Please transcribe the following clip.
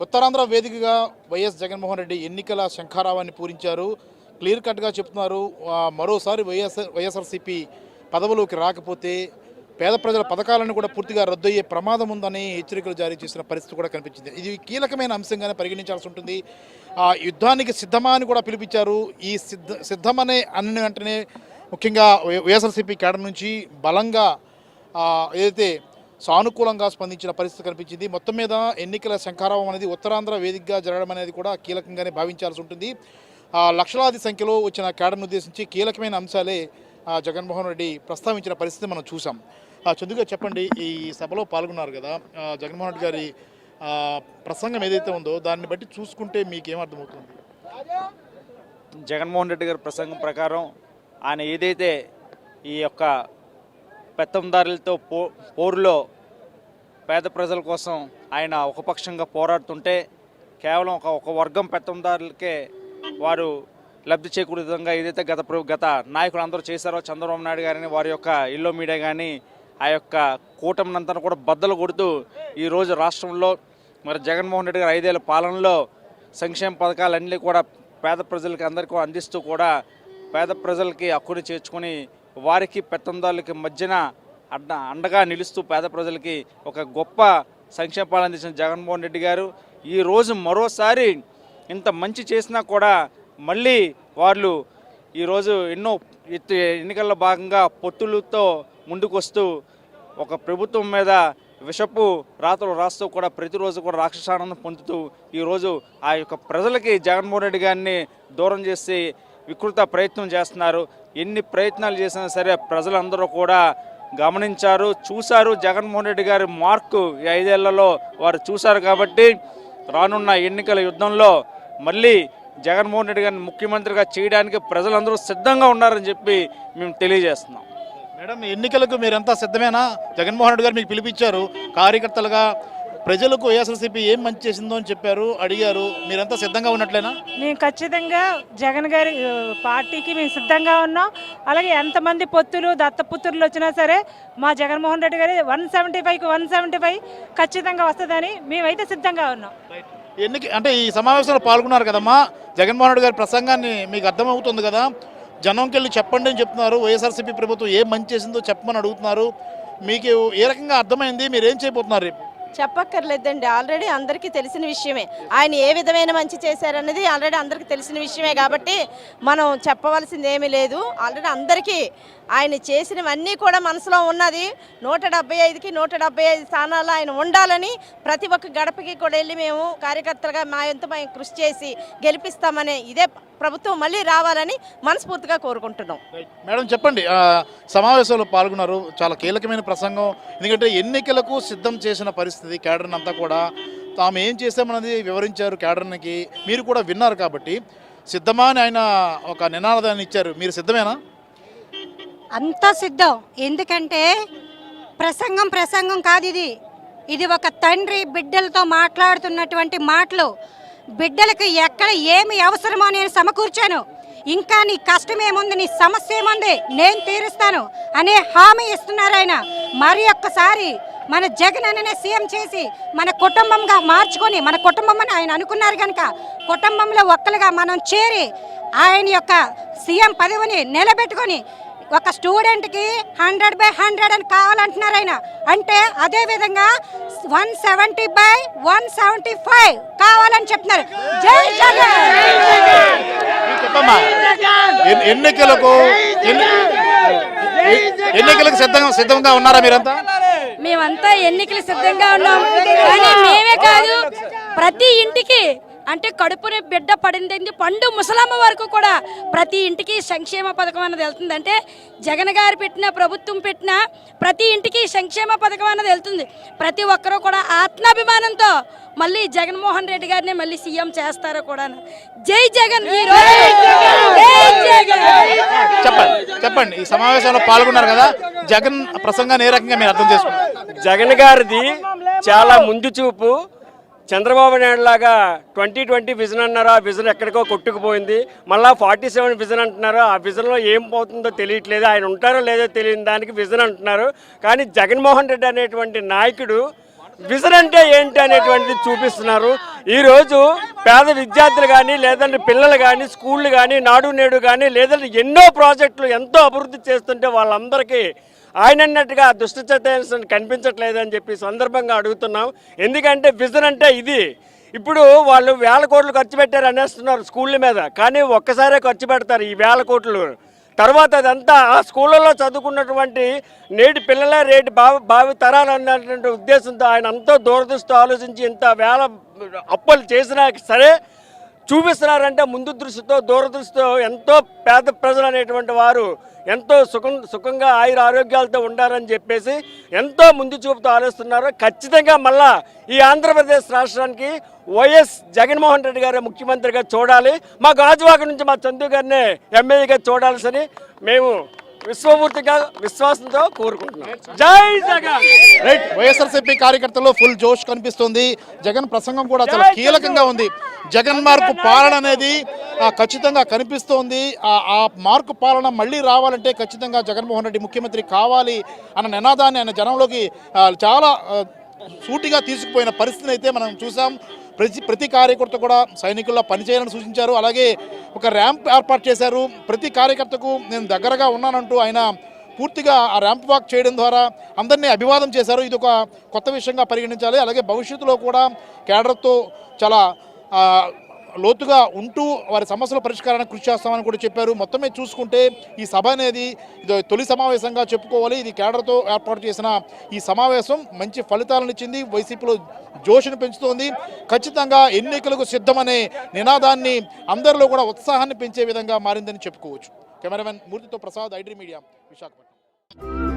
ఉత్తరాంధ్ర వేదికగా వైఎస్ జగన్మోహన్ రెడ్డి ఎన్నికల శంఖారావాన్ని పూరించారు. క్లియర్ కట్గా చెప్తున్నారు. మరోసారి వైఎస్ఆర్ వైఎస్ఆర్సీపీ పదవులోకి రాకపోతే పేద ప్రజల పథకాలను కూడా పూర్తిగా రద్దయ్యే ప్రమాదం ఉందని హెచ్చరికలు జారీ చేసిన పరిస్థితి కూడా కనిపించింది. ఇది కీలకమైన అంశంగానే పరిగణించాల్సి ఉంటుంది. ఆ యుద్ధానికి సిద్ధమా అని కూడా పిలిపించారు. ఈ సిద్ధ సిద్ధమనే అన్న వెంటనే ముఖ్యంగా వై- వైఎస్ఆర్సీపీ కేడర్ నుంచి బలంగా ఏదైతే సానుకూలంగా స్పందించిన పరిస్థితి కనిపించింది. మొత్తం మీద ఎన్నికల శంఖారావం అనేది ఉత్తరాంధ్ర వేదికగా జరగడం అనేది కూడా కీలకంగానే భావించాల్సి ఉంటుంది. లక్షలాది సంఖ్యలో వచ్చిన కేడర్ను ఉద్దేశించి కీలకమైన అంశాలే జగన్మోహన్ రెడ్డి ప్రస్తావించిన పరిస్థితి మనం చూసాం చదువుగా చందుగా చెప్పండి ఈ సభలో పాల్గొన్నారు కదా జగన్మోహన్ రెడ్డి గారి ప్రసంగం ఏదైతే ఉందో దాన్ని బట్టి చూసుకుంటే మీకేం అర్థమవుతుంది? జగన్మోహన్ రెడ్డి గారి ప్రసంగం ప్రకారం ఆయన ఏదైతే ఈ యొక్క పెత్తందారులతో పో పోరులో పేద ప్రజల కోసం ఆయన ఒకపక్షంగా పోరాడుతుంటే కేవలం ఒక ఒక వర్గం పెత్తందారులకే వారు లబ్ధి చేకూరే విధంగా ఏదైతే గత గత నాయకులు అందరూ చేశారో చంద్రబాబు నాయుడు గారిని వారి యొక్క ఇల్లో మీడియా కానీ ఆ యొక్క కూటమినంతా కూడా బద్దలు కొడుతూ ఈరోజు రాష్ట్రంలో మరి జగన్మోహన్ రెడ్డి గారు ఐదేళ్ళ పాలనలో సంక్షేమ పథకాలన్నీ కూడా పేద ప్రజలకి అందరికీ అందిస్తూ కూడా పేద ప్రజలకి హక్కుని చేర్చుకొని వారికి పెత్తందారులకి మధ్యన అడ్డ అండగా నిలుస్తూ పేద ప్రజలకి ఒక గొప్ప సంక్షేమ పాలన అందించిన జగన్మోహన్ రెడ్డి గారు ఈరోజు మరోసారి ఇంత మంచి చేసినా కూడా మళ్ళీ వాళ్ళు ఈరోజు ఎన్నో ఎన్నికల్లో భాగంగా పొత్తులతో ముందుకొస్తూ ఒక ప్రభుత్వం మీద విషపు రాతలు రాస్తూ కూడా ప్రతిరోజు కూడా రాక్షసానందం పొందుతూ ఈరోజు ఆ యొక్క ప్రజలకి జగన్మోహన్ రెడ్డి గారిని దూరం చేసి వికృత ప్రయత్నం చేస్తున్నారు. ఎన్ని ప్రయత్నాలు చేసినా సరే ప్రజలందరూ కూడా గమనించారు చూశారు. జగన్మోహన్ రెడ్డి గారి మార్కు ఐదేళ్ళలో వారు చూశారు కాబట్టి రానున్న ఎన్నికల యుద్ధంలో మళ్ళీ జగన్మోహన్ రెడ్డి గారిని ముఖ్యమంత్రిగా చేయడానికి ప్రజలందరూ సిద్ధంగా ఉన్నారని చెప్పి మేము తెలియజేస్తున్నాం. మేడం ఎన్నికలకు మీరంతా సిద్ధమేనా? జగన్మోహన్ రెడ్డి గారు మీకు పిలిపించారు. కార్యకర్తలుగా ప్రజలకు వైఎస్ఆర్సీపీ ఏం మంచి చేసిందో అని చెప్పారు అడిగారు. మీరంతా సిద్ధంగా ఉన్నట్లేనా? మేము ఖచ్చితంగా జగన్ గారి పార్టీకి మేము సిద్ధంగా ఉన్నాం. అలాగే ఎంతమంది పొత్తులు దత్తపుత్రులు వచ్చినా సరే మా జగన్మోహన్ రెడ్డి గారి వన్ సెవెంటీ ఫైవ్కి వన్ సెవెంటీ ఫైవ్ ఖచ్చితంగా వస్తుందని మేమైతే సిద్ధంగా ఉన్నాం. ఎన్నిక అంటే ఈ సమావేశంలో పాల్గొన్నారు కదమ్మా. జగన్మోహన్ రెడ్డి గారి ప్రసంగాన్ని మీకు అర్థమవుతుంది కదా. జనంకి వెళ్ళి చెప్పండి అని చెప్తున్నారు. వైఎస్ఆర్సీపీ ప్రభుత్వం ఏం మంచి చేసిందో చెప్పమని అడుగుతున్నారు. మీకు ఏ రకంగా అర్థమైంది? మీరు ఏం చేయబోతున్నారు? రేపు చెప్పక్కర్లేదండి. ఆల్రెడీ అందరికీ తెలిసిన విషయమే. ఆయన ఏ విధమైన మంచి చేశారన్నది ఆల్రెడీ అందరికీ తెలిసిన విషయమే కాబట్టి మనం చెప్పవలసింది ఏమీ లేదు. ఆల్రెడీ అందరికీ ఆయన చేసినవన్నీ కూడా మనసులో ఉన్నది. నూట డెబ్బై ఐదుకి నూట డెబ్బై ఐదు స్థానాల్లో ఆయన ఉండాలని ప్రతి ఒక్క గడపకి కూడా వెళ్ళి మేము కార్యకర్తలుగా మా ఎంత మేము కృషి చేసి గెలిపిస్తామనే ఇదే ప్రభుత్వం మళ్ళీ రావాలని మనస్ఫూర్తిగా కోరుకుంటున్నాం. మేడం చెప్పండి ఆ, సమావేశంలో పాల్గొన్నారు చాలా కీలకమైన ప్రసంగం. ఎందుకంటే ఎన్నికలకు సిద్ధం చేసిన పరిస్థితి కేడర్ని అంతా కూడా తాము ఏం చేశామన్నది వివరించారు కేడర్నికి మీరు కూడా విన్నారు కాబట్టి సిద్ధమా అని ఆయన ఒక నినాదాన్ని ఇచ్చారు. మీరు సిద్ధమేనా? అంతా సిద్ధం. ఎందుకంటే ప్రసంగం ప్రసంగం కాదు ఇది. ఇది ఒక తండ్రి బిడ్డలతో మాట్లాడుతున్నటువంటి మాటలు. బిడ్డలకు ఎక్కడ ఏమి అవసరమో నేను సమకూర్చాను. ఇంకా నీ కష్టం ఏముంది నీ సమస్య ఏముంది నేను తీరుస్తాను అనే హామీ ఇస్తున్నారు ఆయన. మరి ఒక్కసారి మన జగన్ అనే సీఎం చేసి మన కుటుంబంగా మార్చుకొని మన కుటుంబం అని ఆయన అనుకున్నారు కనుక కుటుంబంలో ఒక్కలుగా మనం చేరి ఆయన యొక్క సీఎం పదవిని నిలబెట్టుకొని ఒక స్టూడెంట్కి హండ్రెడ్ బై హండ్రెడ్ అని కావాలంటున్నారు ఆయన. అంటే అదే విధంగా one seventy by one seventy five కావాలని చెప్తున్నారు. జై జగన్! ఎన్నికలకు ఎన్నికలకు సిద్ధంగా సిద్ధంగా ఉన్నారా మీరంతా? మేమంతా ఎన్నికలు సిద్ధంగా ఉన్నాం. కానీ మేమే కాదు ప్రతి ఇంటికి అంటే కడుపుని బిడ్డ పడింది పండు ముసలమ్మ వరకు కూడా ప్రతి ఇంటికి సంక్షేమ పథకం అన్నది వెళ్తుంది. అంటే జగన్ గారు పెట్టిన ప్రభుత్వం పెట్టిన ప్రతి ఇంటికి సంక్షేమ పథకం అన్నది వెళ్తుంది. ప్రతి ఒక్కరూ కూడా ఆత్మాభిమానంతో మళ్ళీ జగన్మోహన్ రెడ్డి గారిని మళ్ళీ సీఎం చేస్తారో కూడా జై జగన్ ఈ రోజు. జై జగన్. చెప్పండి చెప్పండి. ఈ సమావేశంలో పాల్గొన్నారు కదా జగన్ ప్రసంగాన్ని ఏ రకంగా మీరు అర్థం చేసుకున్నారు? జగన్ గారిది చాలా ముందు చూపు చంద్రబాబు నాయుడు లాగా ట్వంటీ ట్వంటీ విజన్ అన్నారు? ఆ విజన్ ఎక్కడికో కొట్టుకుపోయింది. మళ్ళీ ఫార్టీ సెవెన్ విజన్ అంటున్నారు? ఆ విజన్లో ఏం పోతుందో తెలియట్లేదు. ఆయన ఉంటారో లేదో తెలియని దానికి విజన్ అంటున్నారు. కానీ జగన్మోహన్ రెడ్డి అనేటువంటి నాయకుడు విజన్ అంటే ఏంటి అనేటువంటిది చూపిస్తున్నారు. ఈరోజు పేద విద్యార్థులు కానీ లేదంటే పిల్లలు కానీ స్కూళ్ళు కానీ నాడు నేడు కానీ లేదంటే ఎన్నో ప్రాజెక్టులు ఎంతో అభివృద్ధి చేస్తుంటే వాళ్ళందరికీ ఆయన అన్నట్టుగా ఆ దుష్ట చైతన్యం కనిపించట్లేదని చెప్పి సందర్భంగా అడుగుతున్నాం. ఎందుకంటే విజన్ అంటే ఇది. ఇప్పుడు వాళ్ళు వేల కోట్లు ఖర్చు పెట్టారు అనేస్తున్నారు స్కూళ్ళ మీద. కానీ ఒక్కసారే ఖర్చు పెడతారు ఈ వేల కోట్లు. తర్వాత అదంతా ఆ స్కూళ్ళలో చదువుకున్నటువంటి నేటి పిల్లల రేటు భావ భావి తరాలు అన్నటువంటి ఉద్దేశంతో ఆయన అంతా దూరదృష్టి ఆలోచించి ఇంత వేల అప్పులు చేసినా సరే చూపిస్తున్నారంటే ముందు దృష్టితో దూరదృష్టితో ఎంతో పేద ప్రజలు అనేటువంటి వారు ఎంతో సుఖం సుఖంగా ఆయుర ఆరోగ్యాలతో ఉండాలని చెప్పేసి ఎంతో ముందు చూపుతో ఆలోచిస్తున్నారు. ఖచ్చితంగా మళ్ళా ఈ ఆంధ్రప్రదేశ్ రాష్ట్రానికి వైఎస్ జగన్మోహన్ రెడ్డి గారే ముఖ్యమంత్రిగా చూడాలి. మా గాజువాక నుంచి మా చందు గారిని ఎమ్మెల్యేగా చూడాల్సని మేము విశ్వమూర్తిగా విశ్వాసంతో కోరుకుంటున్నాం. జై జగన్! రైట్ వైఎస్ఆర్సీపీ కార్యకర్తల్లో ఫుల్ జోష్ కనిపిస్తుంది. జగన్ ప్రసంగం కూడా చాలా కీలకంగా ఉంది. జగన్ మార్కు పాలన అనేది ఆ, ఖచ్చితంగా కనిపిస్తోంది. ఆ మార్కు పాలన మళ్ళీ రావాలంటే ఖచ్చితంగా జగన్మోహన్ రెడ్డి ముఖ్యమంత్రి కావాలి అన్న నినాదాన్ని ఆయన జనంలోకి చాలా సూటిగా తీసుకుపోయిన పరిస్థితిని అయితే మనం చూసాం. ప్రతి ప్రతి కార్యకర్త కూడా సైనికుల్లో పనిచేయాలని సూచించారు. అలాగే ఒక ర్యాంప్ ఏర్పాటు చేశారు. ప్రతి కార్యకర్తకు నేను దగ్గరగా ఉన్నానంటూ ఆయన పూర్తిగా ఆ ర్యాంప్ వాక్ చేయడం ద్వారా అందరినీ అభివాదం చేశారు. ఇది ఒక కొత్త విషయంగా పరిగణించాలి. అలాగే భవిష్యత్తులో కూడా కేడర్తో చాలా లోతుగా ఉంటూ వారి సమస్యల పరిష్కారానికి కృషి చేస్తామని కూడా చెప్పారు. మొత్తమే చూసుకుంటే ఈ సభ అనేది ఇది తొలి సమావేశంగా చెప్పుకోవాలి. ఇది కేడర్తో ఏర్పాటు చేసిన ఈ సమావేశం మంచి ఫలితాలను ఇచ్చింది. వైసీపీలో జోషును పెంచుతోంది. ఖచ్చితంగా ఎన్నికలకు సిద్ధమనే నినాదాన్ని అందరిలో కూడా ఉత్సాహాన్ని పెంచే విధంగా మారిందని చెప్పుకోవచ్చు. కెమెరామెన్ మూర్తితో ప్రసాద్ ఐడ్రీ మీడియా విశాఖపట్నం.